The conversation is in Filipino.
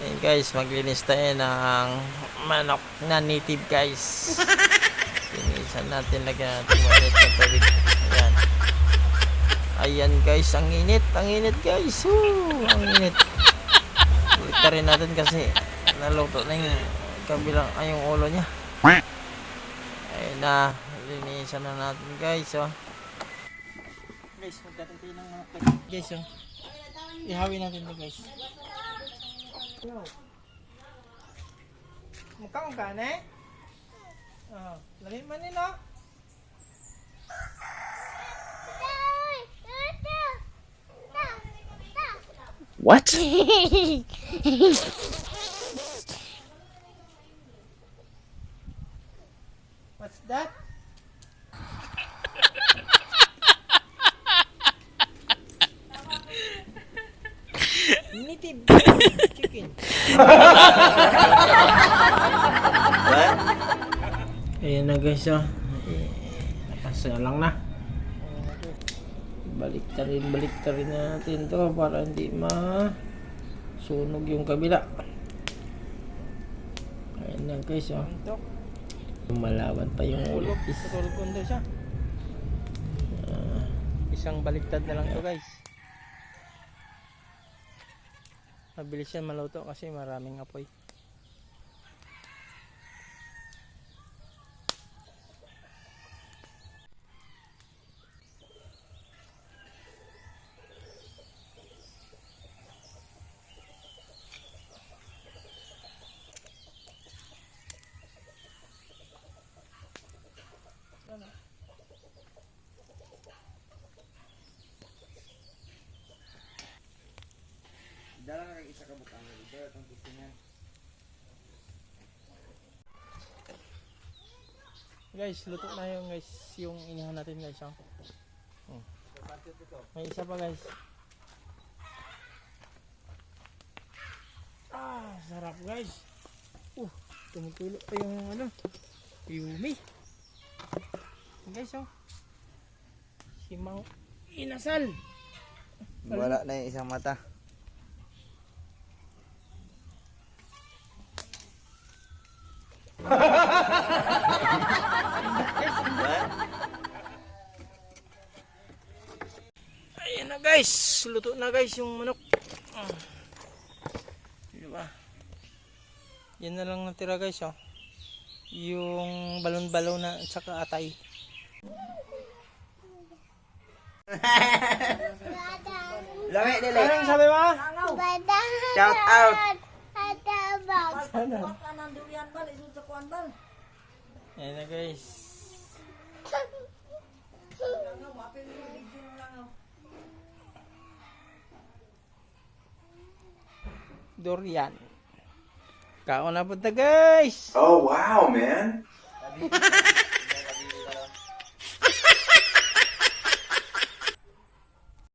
Ayan guys, maglinis tayo ng manok na native guys. Linisan natin, lagyan natin mainit na tubig. Ayan. Ayan guys, ang init, ang init guys. Woo, ang init. Ulit rin natin kasi naluto na yung kabilang, ay yung ulo niya. Ayun na, linisan na natin guys. Oh. Guys, magdating tayo ng manok guys. Oh. Ihawin natin to guys. Mukhang ka na eh. Oh, lamig man nila. What? Native chicken. Ayan na guys oh. Nakasaya lang na. Balik ta rin, balik ta rin natin to para hindi ma sunog yung kabila. Ayan na guys oh. Malawan pa yung ulo. Tutulog ko siya. Ah, isang baliktad na lang to guys. Mabilis yan maluto kasi maraming apoy. Guys, luto na yung guys, yung inihaw natin guys. Oh. Oh. May isa pa guys. Ah, sarap guys. Uh, tumutulo pa yung ano, yumi. Guys, oh. Si Mang Inasal. Wala na yung isang mata. Ayan na guys, luto na guys yung manok. Diba? Yan na lang natira guys oh. Yung balon-balon na at saka atay. Lami dili. Anong sabi mo? Shout out. Ayan na guys. Durian. Kaon na punta guys. Oh wow, man.